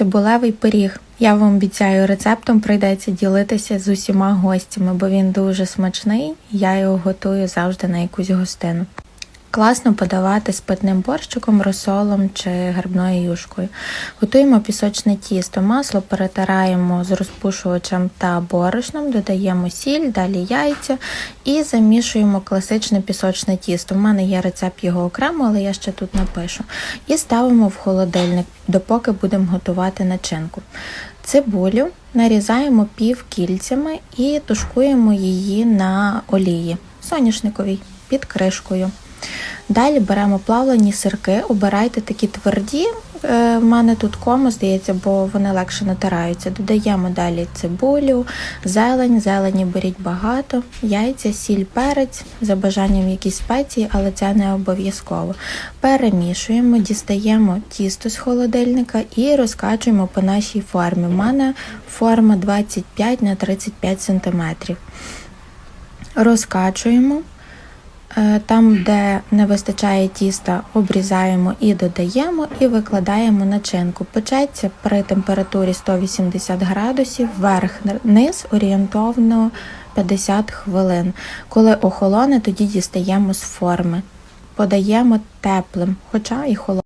Цибулевий пиріг. Я вам обіцяю, рецептом прийдеться ділитися з усіма гостями, бо він дуже смачний. Я його готую завжди на якусь гостину. Класно подавати з питним борщиком, розсолом чи грибною юшкою. Готуємо пісочне тісто, масло перетираємо з розпушувачем та борошном, додаємо сіль, далі яйця і замішуємо класичне пісочне тісто. У мене є рецепт його окремо, але я ще тут напишу. І ставимо в холодильник, допоки будемо готувати начинку. Цибулю нарізаємо півкільцями і тушкуємо її на олії соняшниковій під кришкою. Далі беремо плавлені сирки, обирайте такі тверді. е, В мене тут кому, здається, бо вони легше натираються. Додаємо далі цибулю, зелень, зелені беріть багато, яйця, сіль, перець, за бажанням якісь спеції, але це не обов'язково. Перемішуємо, дістаємо тісто з холодильника і розкачуємо по нашій формі. У мене форма 25 на 35 см. Розкачуємо. Е, Там, де не вистачає тіста, обрізаємо і додаємо, і викладаємо начинку. Печеться при температурі 180 градусів, верх-низ орієнтовно 50 хвилин. Коли охолоне, тоді дістаємо з форми. Подаємо теплим, хоча і холодним.